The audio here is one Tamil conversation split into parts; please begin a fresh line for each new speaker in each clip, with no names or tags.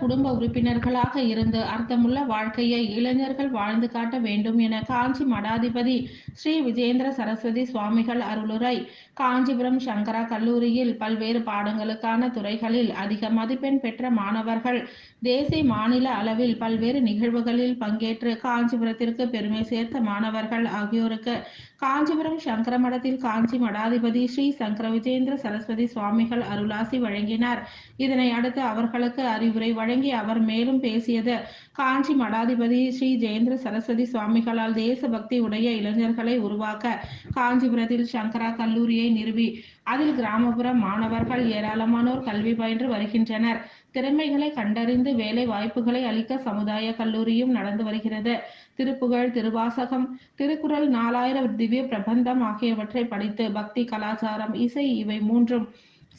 குடும்ப உறுப்பினர்களாக இருந்து அர்த்தமுள்ள வாழ்க்கையை இளைஞர்கள் வாழ்ந்து காட்ட வேண்டும் என காஞ்சி மடாதிபதி ஸ்ரீ விஜேந்திர சரஸ்வதி சுவாமிகள் அருளுரை. காஞ்சிபுரம் சங்கரா கல்லூரியில் பல்வேறு பாடங்களுக்கான துறைகளில் அதிக மதிப்பெண் பெற்ற மாணவர்கள் தேசிய மாநில அளவில் பல்வேறு நிகழ்வுகளில் பங்கேற்று காஞ்சிபுரத்திற்கு பெருமை சேர்த்த மாணவர்கள் ஆகியோருக்கு காஞ்சிபுரம் சங்கர மடத்தில் காஞ்சி மடாதிபதி ஸ்ரீ சங்கர விஜேந்திர சரஸ்வதி சுவாமிகள் அருளாசி வழங்கினார். இதனை அடுத்து அவர்களுக்கு அறிவுரை வழங்கி அவர் மேலும் பேசியது காஞ்சி மடாதிபதி ஸ்ரீ ஜெயேந்திர சரஸ்வதி சுவாமிகளால் தேசபக்தி உடைய இளைஞர்களை உருவாக்க காஞ்சிபுரத்தில் சங்கரா கல்லூரியை நிறுவி. அதில் கிராமப்புற மாணவர்கள் ஏராளமானோர் கல்வி பயின்று வருகின்றனர். திறமைகளை கண்டறிந்து வேலை வாய்ப்புகளை அளிக்க சமுதாய கல்லூரியும் நடந்து வருகிறது. திருப்புகழ் திருவாசகம் திருக்குறள் நாலாயிரம் திவ்ய பிரபந்தம் ஆகியவற்றை படித்து பக்தி கலாச்சாரம் இசை இவை மூன்றும்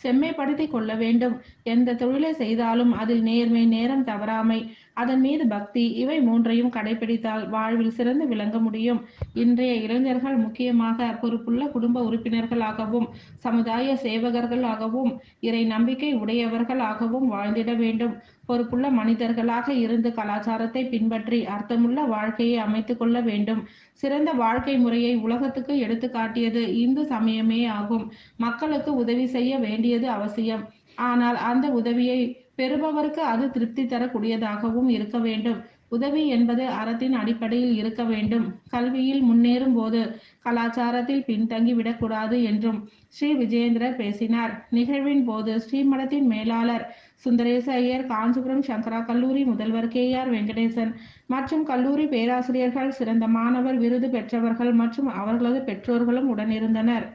செம்மைப்படுத்தி கொள்ள வேண்டும். எந்த தொழிலை செய்தாலும் அதில் நேர்மை நேரம் தவறாமை. அதன் மீது பக்தி இவை மூன்றையும் கடைபிடித்தால் வாழ்வில் சிறந்து விளங்க முடியும். இன்றைய இளைஞர்கள் முக்கியமாக பொறுப்புள்ள குடும்ப உறுப்பினர்களாகவும் சமுதாய சேவகர்களாகவும் இறை நம்பிக்கை உடையவர்களாகவும் வாழ்ந்திட வேண்டும். பொறுப்புள்ள மனிதர்களாக இருந்து கலாச்சாரத்தை பின்பற்றி அர்த்தமுள்ள வாழ்க்கையை அமைத்துக் கொள்ள வேண்டும். சிறந்த வாழ்க்கை முறையை உலகத்துக்கு எடுத்து காட்டியது இந்து சமயமே ஆகும். மக்களுக்கு உதவி செய்ய வேண்டியது அவசியம். ஆனால் அந்த உதவியை பெறுபவருக்கு அது திருப்தி தரக்கூடியதாகவும் இருக்க வேண்டும். உதவி என்பது அறத்தின் அடிப்படையில் இருக்க வேண்டும். கல்வியில் முன்னேறும் போது கலாச்சாரத்தில் பின்தங்கி விடக்கூடாது என்றும் ஸ்ரீ விஜயேந்திரர் பேசினார். நிகழ்வின் போது ஸ்ரீமடத்தின் மேலாளர் சுந்தரேச ஐயர் காஞ்சிபுரம் சங்கரா கல்லூரி முதல்வர் கே. ஆர். வெங்கடேசன் மற்றும் கல்லூரி பேராசிரியர்கள் சிறந்த மாணவர் விருது பெற்றவர்கள் மற்றும் அவர்களது பெற்றோர்களும் உடனிருந்தனர்.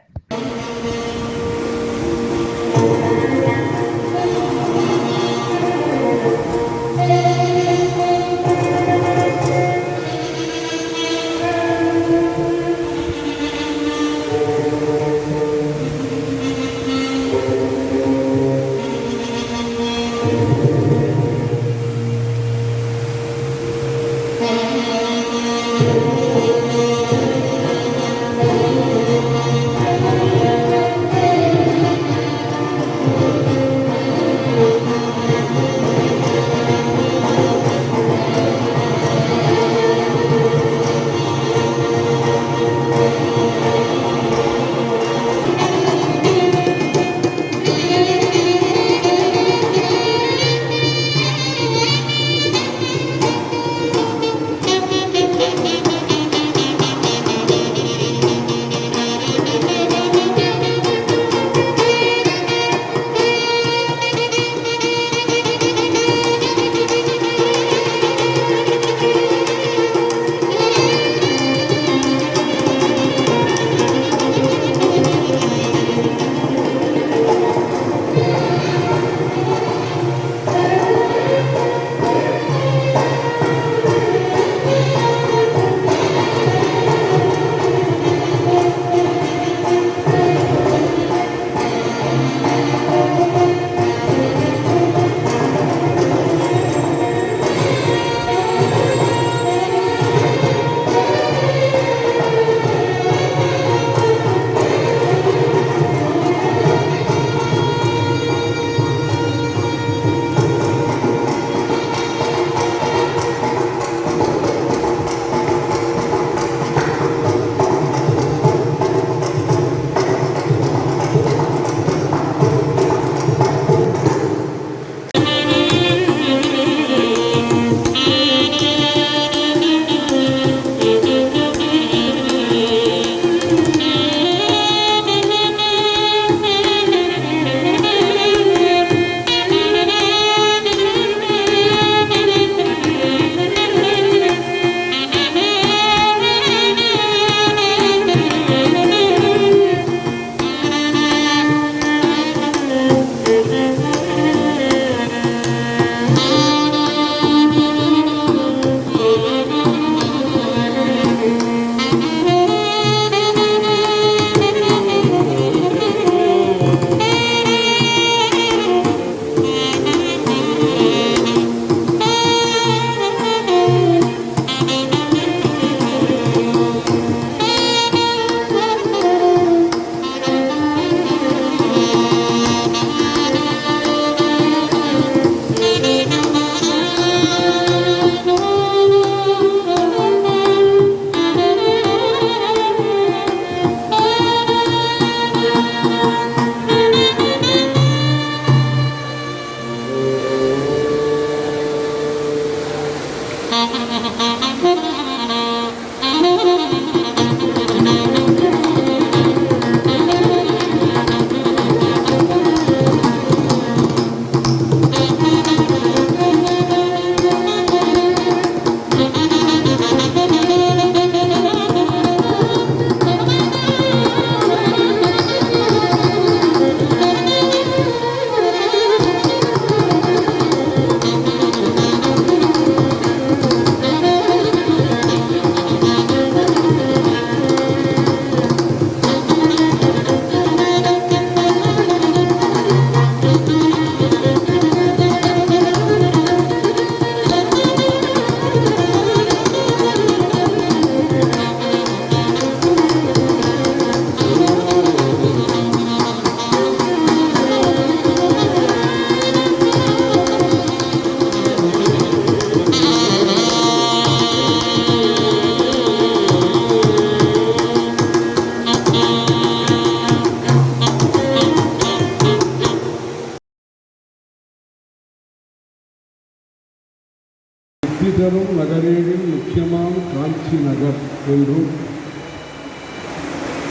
வெற்றி தரும் நகரேழில் முக்கியமான காஞ்சி நகர் என்றும்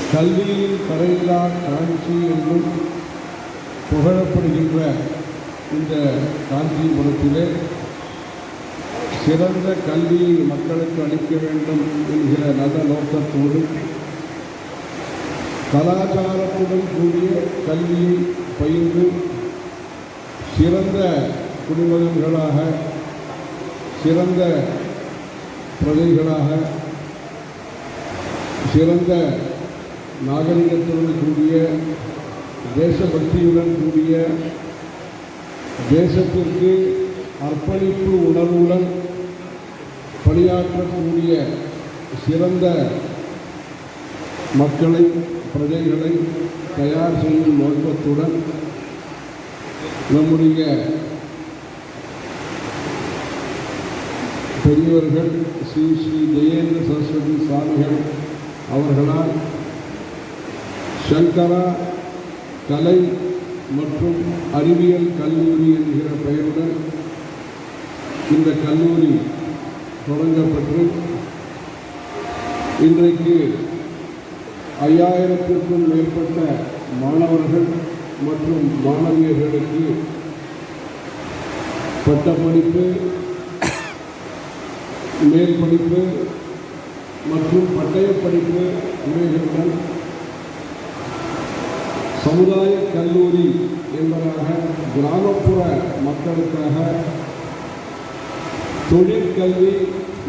கல்வியில் தரையில்லா காஞ்சி என்றும் புகழப்படுகின்ற இந்த காஞ்சிபுரத்திலே சிறந்த கல்வியை மக்களுக்கு அளிக்க வேண்டும் என்கிற நல்ல நோக்கத்தோடு கலாச்சாரத்துடன் கூடிய கல்வியை பயின்று சிறந்த குடிமகன்களாக சிறந்த பிரஜைகளாக சிறந்த நாகரிகத்துடன் கூடிய தேசபக்தியுடன் கூடிய தேசத்திற்கு அர்ப்பணிப்பு உணர்வுடன் பணியாற்றக்கூடிய சிறந்த மக்களை பிரஜைகளை தயார் செய்யும் நோக்கத்துடன் நம்முடைய பெரியவர்கள் ஸ்ரீ ஸ்ரீ ஜெயேந்திர சரஸ்வதி சுவாமிகள் அவர்களால் சங்கரா கலை மற்றும் அறிவியல் கல்லூரி என்கிற பெயருடன் இந்த கல்லூரி தொடங்கப்பட்டு இன்றைக்கு ஐயாயிரத்திற்கும் மேற்பட்ட மாணவர்கள் மற்றும் மாணவியர்களுக்கு பட்டப்படிப்பு மேல் படிப்பு மற்றும் பட்டயப் படிப்பு முறைகளுடன் சமுதாய கல்லூரி என்பதாக கிராமப்புற மக்களுக்காக தொழிற்கல்வி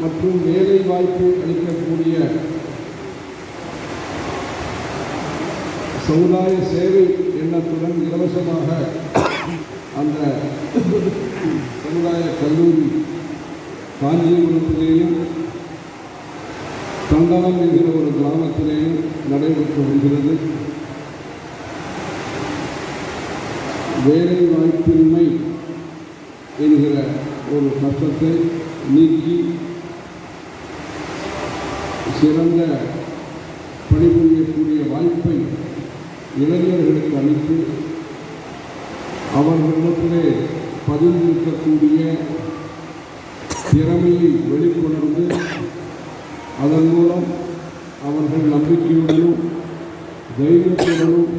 மற்றும் வேலை வாய்ப்பு அளிக்கக்கூடிய சமுதாய சேவை எண்ணத்துடன் இலவசமாக அந்த சமுதாய கல்லூரி காஞ்சிபுரத்திலேயும் தண்டனம் என்கிற ஒரு கிராமத்திலேயும் நடைபெற்று வருகிறது. வேலை வாய்ப்பின்மை என்கிற ஒரு கஷ்டத்தை நீக்கி சிறந்த பணிபுரியக்கூடிய வாய்ப்பை இளைஞர்களுக்கு அளித்து அவர்களிடத்திலே பதிந்திருக்கக்கூடிய திறமையை வெளிக்கொணர்ந்து அதன் மூலம் அவர்கள் நம்பிக்கையுடனும் தைரியத்துடனும்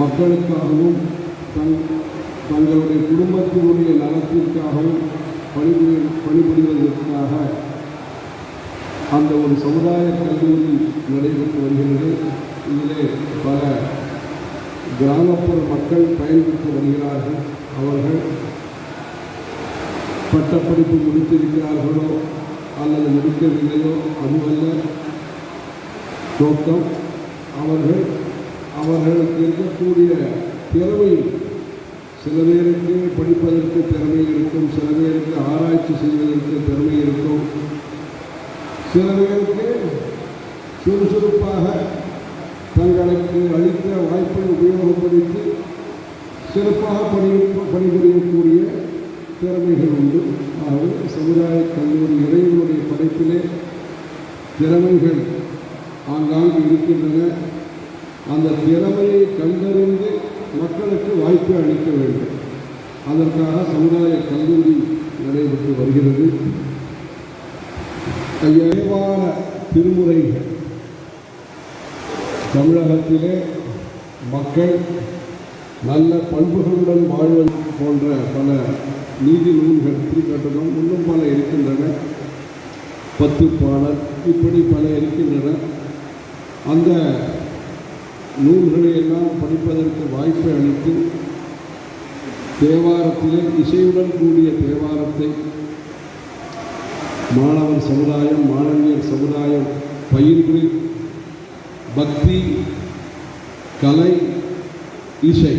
மக்களுக்காகவும் தங் தங்களுடைய குடும்பத்தினுடைய நலத்திற்காகவும் பணிபுரி பணிபுரிவதற்காக அந்த ஒரு சமுதாய கல்லூரி நடைபெற்று வருகிறது. இதிலே பல கிராமப்புற மக்கள் பயன்பெற்று வருகிறார்கள். அவர்கள் பட்டப்படிப்பு முடித்திருக்கிறார்களோ அல்லது முடிக்கவில்லையோ அதுவல்ல. நோக்கம் அவர்கள் அவர்களுக்கு இருக்கக்கூடிய திறமை. சில பேருக்கு படிப்பதற்கு திறமை இருக்கும் சில பேருக்கு ஆராய்ச்சி செய்வதற்கு திறமை இருக்கும். சில பேருக்கு சுறுசுறுப்பாக தங்களுக்கு அளித்த வாய்ப்பை உபயோகப்படுத்தி சிறப்பாக பணி பணிபுரியக்கூடிய திறமைகள் உண்டு. ஆகவே சமுதாய கல்லூரி இறைவனுடைய படைப்பிலே திறமைகள் ஆங்காங்கு இருக்கின்றன. அந்த திறமையை கண்டறிந்து மக்களுக்கு வாய்ப்பு அளிக்க வேண்டும். அதற்காக சமுதாய கல்லூரி நடைபெற்று வருகிறது. தேவார திருமுறைகள். தமிழகத்திலே மக்கள் நல்ல பண்புகளுடன் வாழ்வது போன்ற பல நீதி நூல்கள் திருக்கட்டணம் இன்னும் பல இருக்கின்றன. பத்து பாடல் இப்படி பல இருக்கின்றன. அந்த நூல்களை எல்லாம் படிப்பதற்கு வாய்ப்பை அளித்து தேவாரத்திலே இசையுடன் கூடிய தேவாரத்தை மாணவர் சமுதாயம் மாணவியர் சமுதாயம் பயிர்கள் பக்தி கலை இசை.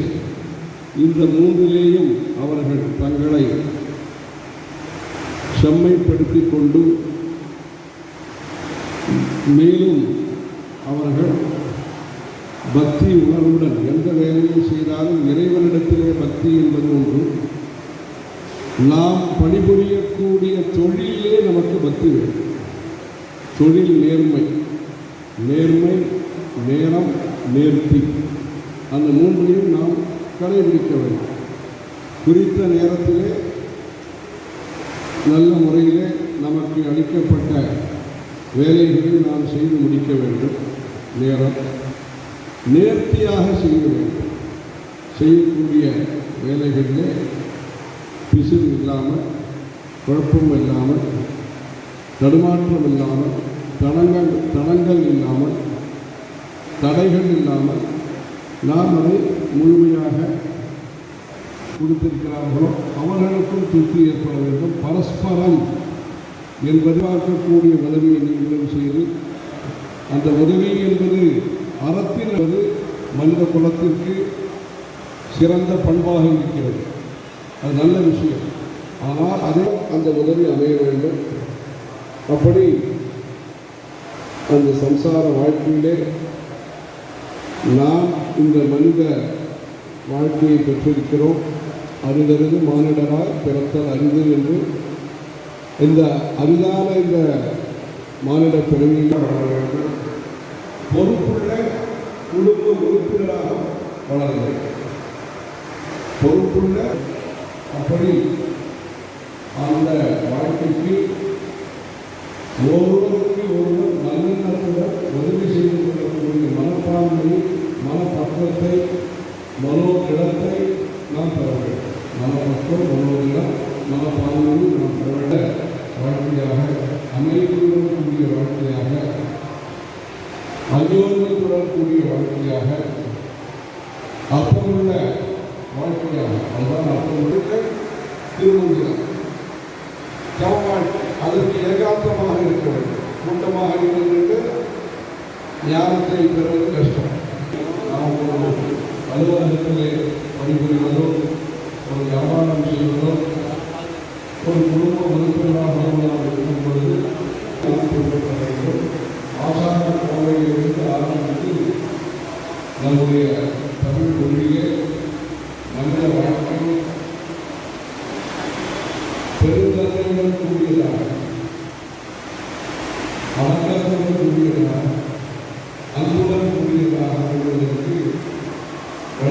இந்த மூன்றிலேயும் அவர்கள் தங்களை செம்மைப்படுத்தி கொண்டு மேலும் அவர்கள் பக்தி உணர்வுடன் எந்த வேலையை செய்தாலும் இறைவனிடத்திலே பக்தி என்பது ஒன்று. நாம் பணிபுரியக்கூடிய தொழிலே நமக்கு பக்தி வேண்டும். தொழில் நேர்மை. நேர்மை நேரம் நேர்த்தி. அந்த மூன்றையும் நாம் கடைபிடிக்க வேண்டும். குறித்த நேரத்திலே நல்ல முறையிலே நமக்கு அளிக்கப்பட்ட வேலைகளை நாம் செய்து முடிக்க வேண்டும். நேரம். நேர்த்தியாக செய்ய வேண்டும். செய்யக்கூடிய வேலைகளிலே பிசிறு இல்லாமல் குழப்பம் இல்லாமல் தடுமாற்றம் இல்லாமல் தடங்கள் தடங்கள் இல்லாமல் தடைகள் இல்லாமல் நாம் அதை முழுமையாக கொடுத்திருக்கிறார்களோ அவர்களுக்கும் திருப்தி ஏற்பட வேண்டும். பரஸ்பரம் என்பது பார்க்கக்கூடிய உதவியை நீங்களும் செய்து அந்த உதவி என்பது அறத்தின் என்பது மனித குலத்திற்கு சிறந்த பண்பாக இருக்கிறது. அது நல்ல விஷயம். ஆனால் அதே அந்த உதவி அமைய வேண்டும். அப்படி அந்த சம்சார வாழ்க்கையிலே நாம் இந்த மனித வாழ்க்கையை பெற்றிருக்கிறோம். அருதருது மானிடராய் பிறத்தல் அரிது என்று. இந்த அரிதான இந்த மானிட பிறவியில் வளர வேண்டும் பொறுப்புள்ள குடும்ப உறுப்பினராக வளர வேண்டும் பொறுப்புள்ள அப்படி அந்த வாழ்க்கைக்கு ஒருவருக்கு ஒருவர் நல்லெண்ணத்துடன் உதவி செய்து கொள்ளக்கூடிய மனப்பான்மையை மனப்பக்குவத்தை இடத்தை நாம் பெற வேண்டும். மனப்பக்குவம் மனோகிடம் மனப்பான்மையை நாம் பெற வேண்ட வாழ்க்கையாக அமைப்புடன் கூடிய வாழ்க்கையாக அந்யோன்யத்துடன் கூடிய வாழ்க்கையாக அர்த்தமுள்ள வாழ்க்கையாக அதுதான் அர்த்தமுள்ள திருமந்திரம் சமவாழ்க்கை அதற்கு ஏகாந்தமாக இருக்க வேண்டும். கூட்டமாக இருந்துட்டு ஞானத்தை பெறுவது கஷ்டம். அலுவலகத்திலே பணிபுரிவதோ ஒரு வியாபாரம் செய்வதோ ஒரு குடும்ப உறுப்பினராக வருவதாக இருக்கும் பொழுது நாம் பின்பற்ற வேண்டும் ஆசார கோவையிலிருந்து ஆரம்பித்து நம்முடைய தமிழ் மொழியே மனித வாழ்க்கை பெருந்தன்மையுடன் கூடியதாக அடக்கத்துடன் கூடியதாக அன்புடன் கூடியதாக கொள்வதற்கு வழிவகைகளை சொல்லியிருக்கிறார்கள் அதாவது சிறந்த வாழ்க்கை முறையை தெரிவிப்பது நம்முடைய இந்து சமய கலாச்சாரம் லைஃப் ஸ்டைல் ஸ்டைல் எழுதி காட்டிய நாகரிகம் நம்முடைய இந்து சமய கலாச்சாரம் ஆகவே அப்படிப்பட்ட சிறந்த கலாச்சாரத்தை நீங்கள் பகிர்ந்து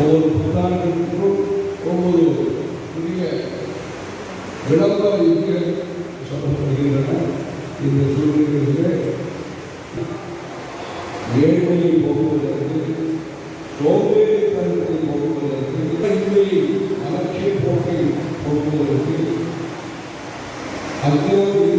ஒவ்வொரு புத்தாண்டிற்கும் ஒவ்வொரு புதிய விளம்பரம் இருக்க சொல்லப்படுகின்றன. இந்த சூழ்நிலையிலே ஏழ்மையை போக்குவதற்கு சோம்பேறித்தனத்தை போக்குவதற்கு இன்மையை அலட்சிய போக்கை போக்குவதற்கு அத்தியாவசிய